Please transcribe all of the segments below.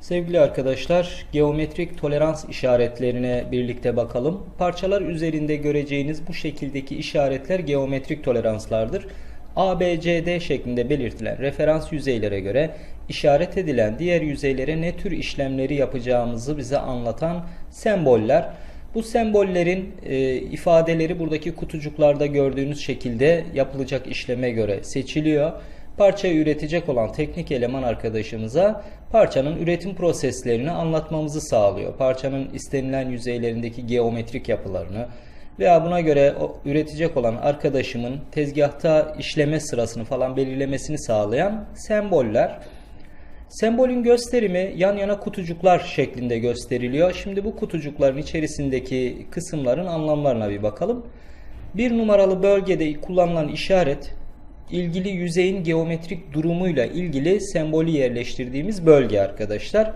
Sevgili arkadaşlar, geometrik tolerans işaretlerine birlikte bakalım. Parçalar üzerinde göreceğiniz bu şekildeki işaretler geometrik toleranslardır. A, B, C, D şeklinde belirtilen referans yüzeylere göre işaret edilen diğer yüzeylere ne tür işlemleri yapacağımızı bize anlatan semboller. Bu sembollerin e, ifadeleri buradaki kutucuklarda gördüğünüz şekilde yapılacak işleme göre seçiliyor. Parçayı üretecek olan teknik eleman arkadaşımıza parçanın üretim proseslerini anlatmamızı sağlıyor. Parçanın istenilen yüzeylerindeki geometrik yapılarını veya buna göre üretecek olan arkadaşımın tezgahta işleme sırasını falan belirlemesini sağlayan semboller. Sembolün gösterimi yan yana kutucuklar şeklinde gösteriliyor. Şimdi bu kutucukların içerisindeki kısımların anlamlarına bir bakalım. Bir numaralı bölgede kullanılan işaret ilgili yüzeyin geometrik durumuyla ilgili sembolü yerleştirdiğimiz bölge arkadaşlar.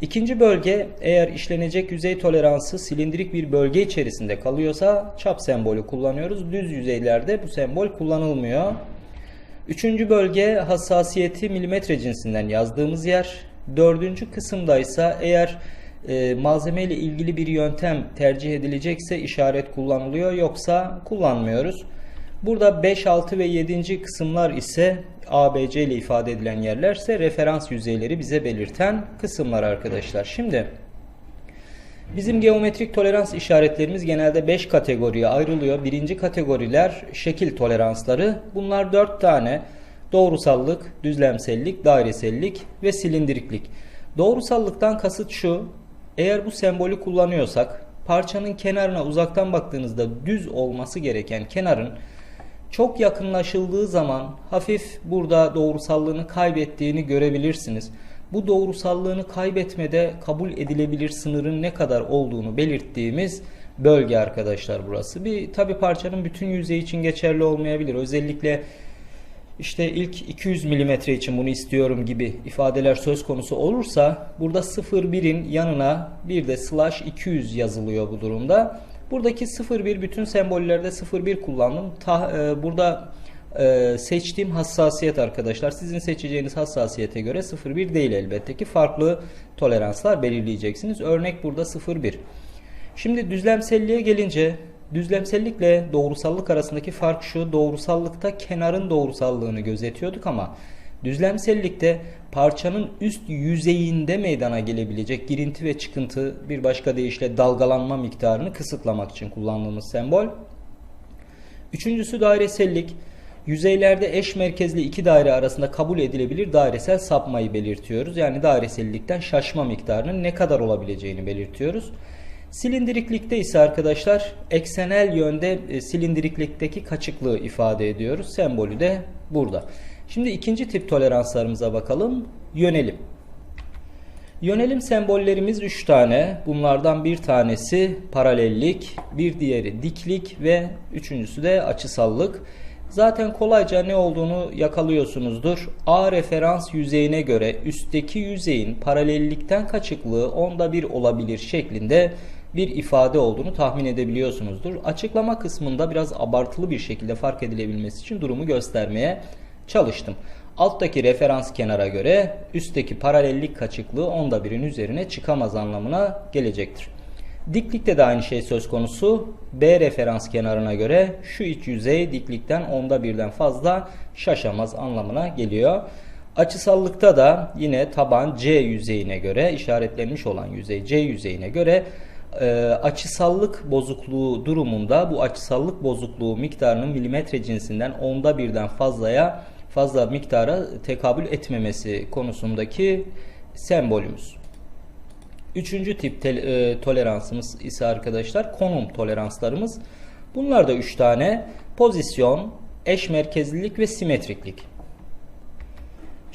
İkinci bölge eğer işlenecek yüzey toleransı silindirik bir bölge içerisinde kalıyorsa çap sembolü kullanıyoruz. Düz yüzeylerde bu sembol kullanılmıyor. Üçüncü bölge hassasiyeti milimetre cinsinden yazdığımız yer. Dördüncü kısımda ise eğer e, malzeme ile ilgili bir yöntem tercih edilecekse işaret kullanılıyor yoksa kullanmıyoruz. Burada 5, 6 ve 7. kısımlar ise ABC ile ifade edilen yerlerse referans yüzeyleri bize belirten kısımlar arkadaşlar. Şimdi bizim geometrik tolerans işaretlerimiz genelde 5 kategoriye ayrılıyor. Birinci kategoriler şekil toleransları. Bunlar 4 tane. Doğrusallık, düzlemsellik, dairesellik ve silindiriklik. Doğrusallıktan kasıt şu. Eğer bu sembolü kullanıyorsak parçanın kenarına uzaktan baktığınızda düz olması gereken kenarın çok yakınlaşıldığı zaman hafif burada doğrusallığını kaybettiğini görebilirsiniz. Bu doğrusallığını kaybetmede kabul edilebilir sınırın ne kadar olduğunu belirttiğimiz bölge arkadaşlar burası. Bir tabi parçanın bütün yüzeyi için geçerli olmayabilir. Özellikle işte ilk 200 mm için bunu istiyorum gibi ifadeler söz konusu olursa burada 0,1'in yanına bir de slash 200 yazılıyor bu durumda. Buradaki 0,1 bütün sembollerde 0,1 kullandım. Ta, e, burada e, seçtiğim hassasiyet arkadaşlar. Sizin seçeceğiniz hassasiyete göre 0,1 değil elbette ki. Farklı toleranslar belirleyeceksiniz. Örnek burada 0,1. Şimdi düzlemselliğe gelince düzlemsellikle doğrusallık arasındaki fark şu. Doğrusallıkta kenarın doğrusallığını gözetiyorduk ama Düzlemsellikte parçanın üst yüzeyinde meydana gelebilecek girinti ve çıkıntı bir başka deyişle dalgalanma miktarını kısıtlamak için kullandığımız sembol. Üçüncüsü dairesellik. Yüzeylerde eş merkezli iki daire arasında kabul edilebilir dairesel sapmayı belirtiyoruz. Yani dairesellikten şaşma miktarının ne kadar olabileceğini belirtiyoruz. Silindiriklikte ise arkadaşlar eksenel yönde e, silindiriklikteki kaçıklığı ifade ediyoruz. Sembolü de burada. Şimdi ikinci tip toleranslarımıza bakalım. Yönelim. Yönelim sembollerimiz 3 tane. Bunlardan bir tanesi paralellik, bir diğeri diklik ve üçüncüsü de açısallık. Zaten kolayca ne olduğunu yakalıyorsunuzdur. A referans yüzeyine göre üstteki yüzeyin paralellikten kaçıklığı onda bir olabilir şeklinde bir ifade olduğunu tahmin edebiliyorsunuzdur. Açıklama kısmında biraz abartılı bir şekilde fark edilebilmesi için durumu göstermeye çalıştım. Alttaki referans kenara göre üstteki paralellik kaçıklığı onda birin üzerine çıkamaz anlamına gelecektir. Diklikte de aynı şey söz konusu. B referans kenarına göre şu iç yüzey diklikten onda birden fazla şaşamaz anlamına geliyor. Açısallıkta da yine taban C yüzeyine göre işaretlenmiş olan yüzey C yüzeyine göre e, açısallık bozukluğu durumunda bu açısallık bozukluğu miktarının milimetre cinsinden onda birden fazlaya fazla miktara tekabül etmemesi konusundaki sembolümüz. Üçüncü tip e, toleransımız ise arkadaşlar konum toleranslarımız. Bunlar da üç tane pozisyon, eş merkezlilik ve simetriklik.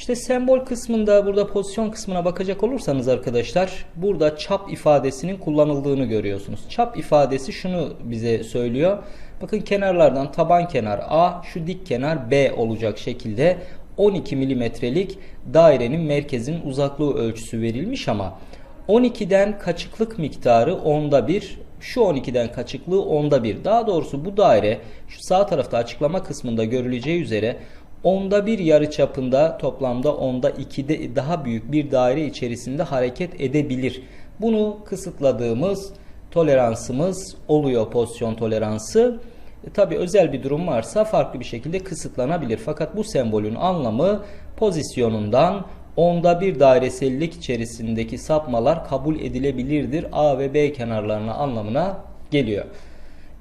İşte sembol kısmında burada pozisyon kısmına bakacak olursanız arkadaşlar burada çap ifadesinin kullanıldığını görüyorsunuz. Çap ifadesi şunu bize söylüyor. Bakın kenarlardan taban kenar A, şu dik kenar B olacak şekilde 12 milimetrelik dairenin merkezin uzaklığı ölçüsü verilmiş ama 12'den kaçıklık miktarı onda bir, şu 12'den kaçıklığı onda bir. Daha doğrusu bu daire şu sağ tarafta açıklama kısmında görüleceği üzere onda bir yarı çapında toplamda onda ikide daha büyük bir daire içerisinde hareket edebilir. Bunu kısıtladığımız toleransımız oluyor pozisyon toleransı. E, Tabi özel bir durum varsa farklı bir şekilde kısıtlanabilir. Fakat bu sembolün anlamı pozisyonundan onda bir dairesellik içerisindeki sapmalar kabul edilebilirdir. A ve B kenarlarına anlamına geliyor.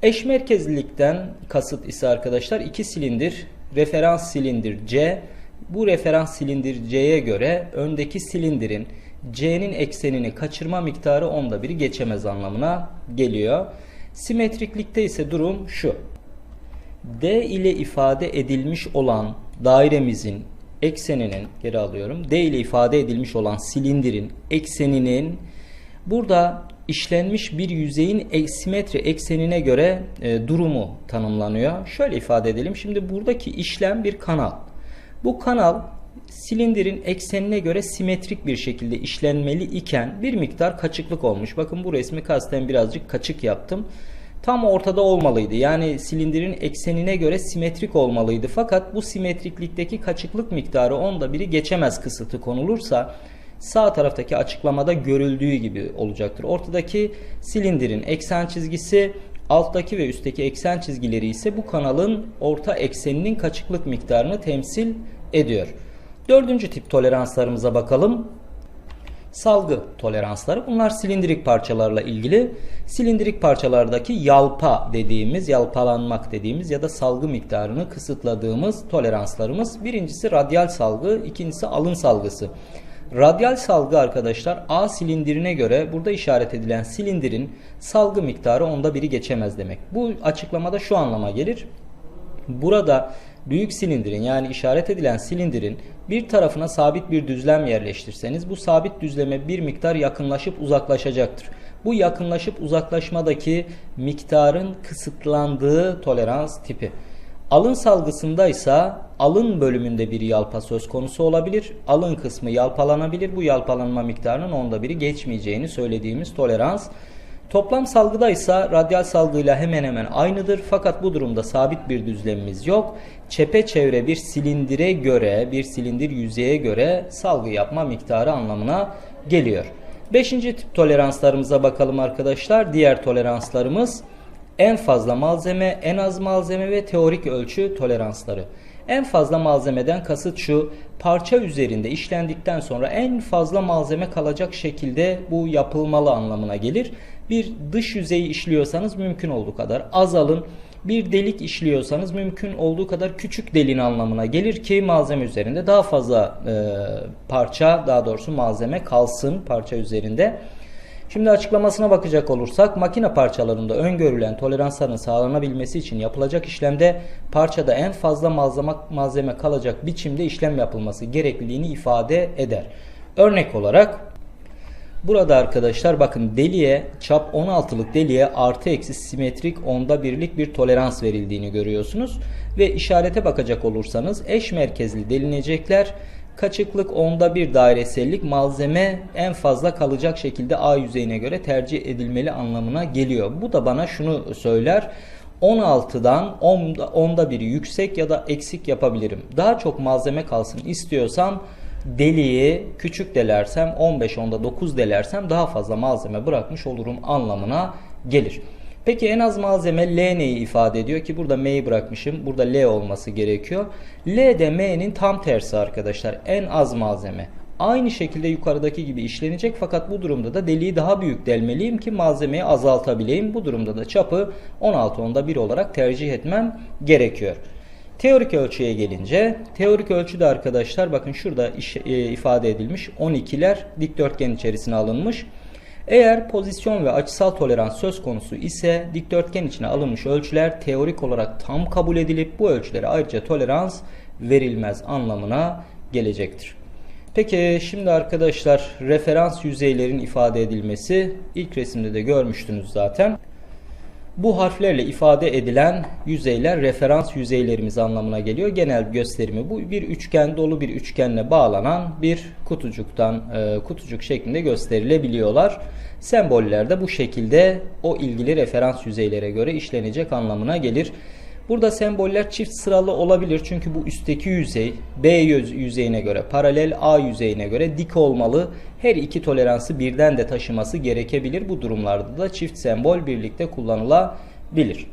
Eş merkezlilikten kasıt ise arkadaşlar iki silindir, referans silindir C. Bu referans silindir C'ye göre öndeki silindirin C'nin eksenini kaçırma miktarı onda biri geçemez anlamına geliyor. Simetriklikte ise durum şu. D ile ifade edilmiş olan dairemizin ekseninin geri alıyorum. D ile ifade edilmiş olan silindirin ekseninin burada işlenmiş bir yüzeyin simetri eksenine göre e, durumu tanımlanıyor. Şöyle ifade edelim. Şimdi buradaki işlem bir kanal. Bu kanal silindirin eksenine göre simetrik bir şekilde işlenmeli iken bir miktar kaçıklık olmuş. Bakın bu resmi kasten birazcık kaçık yaptım. Tam ortada olmalıydı. Yani silindirin eksenine göre simetrik olmalıydı. Fakat bu simetriklikteki kaçıklık miktarı onda biri geçemez kısıtı konulursa sağ taraftaki açıklamada görüldüğü gibi olacaktır. Ortadaki silindirin eksen çizgisi alttaki ve üstteki eksen çizgileri ise bu kanalın orta ekseninin kaçıklık miktarını temsil ediyor. Dördüncü tip toleranslarımıza bakalım. Salgı toleransları. Bunlar silindirik parçalarla ilgili. Silindirik parçalardaki yalpa dediğimiz, yalpalanmak dediğimiz ya da salgı miktarını kısıtladığımız toleranslarımız. Birincisi radyal salgı, ikincisi alın salgısı. Radyal salgı arkadaşlar A silindirine göre burada işaret edilen silindirin salgı miktarı onda biri geçemez demek. Bu açıklamada şu anlama gelir. Burada büyük silindirin yani işaret edilen silindirin bir tarafına sabit bir düzlem yerleştirseniz bu sabit düzleme bir miktar yakınlaşıp uzaklaşacaktır. Bu yakınlaşıp uzaklaşmadaki miktarın kısıtlandığı tolerans tipi. Alın salgısında ise alın bölümünde bir yalpa söz konusu olabilir. Alın kısmı yalpalanabilir. Bu yalpalanma miktarının onda biri geçmeyeceğini söylediğimiz tolerans. Toplam salgıda ise radyal salgıyla hemen hemen aynıdır. Fakat bu durumda sabit bir düzlemimiz yok. Çepeçevre bir silindire göre, bir silindir yüzeye göre salgı yapma miktarı anlamına geliyor. Beşinci tip toleranslarımıza bakalım arkadaşlar. Diğer toleranslarımız en fazla malzeme, en az malzeme ve teorik ölçü toleransları. En fazla malzemeden kasıt şu, parça üzerinde işlendikten sonra en fazla malzeme kalacak şekilde bu yapılmalı anlamına gelir. Bir dış yüzeyi işliyorsanız mümkün olduğu kadar az alın. Bir delik işliyorsanız mümkün olduğu kadar küçük delin anlamına gelir ki malzeme üzerinde daha fazla e, parça daha doğrusu malzeme kalsın parça üzerinde. Şimdi açıklamasına bakacak olursak makine parçalarında öngörülen toleransların sağlanabilmesi için yapılacak işlemde parçada en fazla malzeme, malzeme kalacak biçimde işlem yapılması gerekliliğini ifade eder. Örnek olarak burada arkadaşlar bakın deliğe çap 16'lık deliğe artı eksi simetrik onda birlik bir tolerans verildiğini görüyorsunuz. Ve işarete bakacak olursanız eş merkezli delinecekler Kaçıklık onda bir dairesellik malzeme en fazla kalacak şekilde A yüzeyine göre tercih edilmeli anlamına geliyor. Bu da bana şunu söyler. 16'dan 10'da, 10'da biri yüksek ya da eksik yapabilirim. Daha çok malzeme kalsın istiyorsam deliği küçük delersem 15 onda 9 delersem daha fazla malzeme bırakmış olurum anlamına gelir. Peki en az malzeme L neyi ifade ediyor ki burada M'yi bırakmışım. Burada L olması gerekiyor. L de M'nin tam tersi arkadaşlar. En az malzeme. Aynı şekilde yukarıdaki gibi işlenecek fakat bu durumda da deliği daha büyük delmeliyim ki malzemeyi azaltabileyim. Bu durumda da çapı 16 onda 1 olarak tercih etmem gerekiyor. Teorik ölçüye gelince teorik ölçüde arkadaşlar bakın şurada iş, e, ifade edilmiş 12'ler dikdörtgen içerisine alınmış. Eğer pozisyon ve açısal tolerans söz konusu ise dikdörtgen içine alınmış ölçüler teorik olarak tam kabul edilip bu ölçülere ayrıca tolerans verilmez anlamına gelecektir. Peki şimdi arkadaşlar referans yüzeylerin ifade edilmesi ilk resimde de görmüştünüz zaten. Bu harflerle ifade edilen yüzeyler referans yüzeylerimiz anlamına geliyor. Genel gösterimi bu bir üçgen dolu bir üçgenle bağlanan bir kutucuktan e, kutucuk şeklinde gösterilebiliyorlar. Semboller de bu şekilde o ilgili referans yüzeylere göre işlenecek anlamına gelir. Burada semboller çift sıralı olabilir çünkü bu üstteki yüzey B yüz- yüzeyine göre paralel A yüzeyine göre dik olmalı. Her iki toleransı birden de taşıması gerekebilir. Bu durumlarda da çift sembol birlikte kullanılabilir.